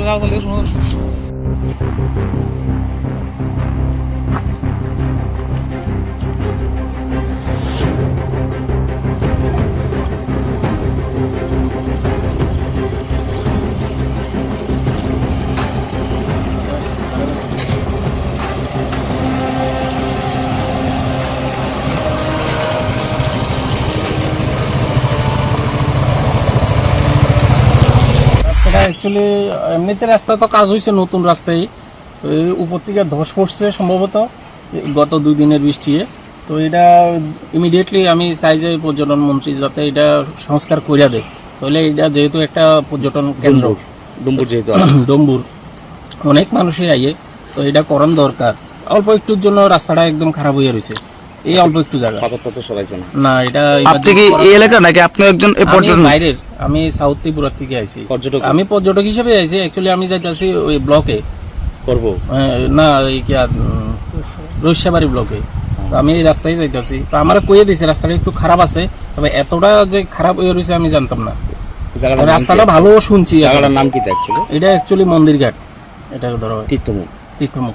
olhar os números. Actually এমনিতে রাস্তা তো কাজ হয়েছে নতুন রাস্তায়। উপর থেকে ধস পড়ছে সম্ভবত গত দুই দিনের বৃষ্টিয়ে। তো এটা ইমিডিয়েটলি আমি চাই যে পর্যটন মন্ত্রী যাতে এটা সংস্কার করিয়া দেয়। তাহলে এটা যেহেতু একটা পর্যটন কেন্দ্র। ডুম্বুর যেহেতু ডম্বুর অনেক মানুষই আইয়ে তো এটা করণ দরকার। অল্প একটুর জন্য রাস্তাটা একদম খারাপ হয়ে রয়েছে এই অল্প একটু জায়গা। পাথর টাথর সরাইছে না না এটা আপনি কি এই এলাকা নাকি? আপনি একজন পর্যটন বাইরের আমি সাউথ ত্রিপুরা থেকে আইছি। পর্যটক? আমি পর্যটক হিসেবে আইছি অ্যাকচুয়ালি আমি যাইতেছি ওই ব্লকে। করব? না এই কি আর রৈশাবাড়ি ব্লকে। আমি এই রাস্তায় যাইতেছি। তো আমার কয়ে দিয়েছে রাস্তাটা একটু খারাপ আছে তবে এতটা যে খারাপ হয়ে রয়েছে আমি জানতাম না। রাস্তাটা ভালো শুনছি। জায়গাটার নাম কি এটা অ্যাকচুয়ালি মন্দির ঘাট এটা ধরো। তীর্থমুখ। তীর্থমুখ।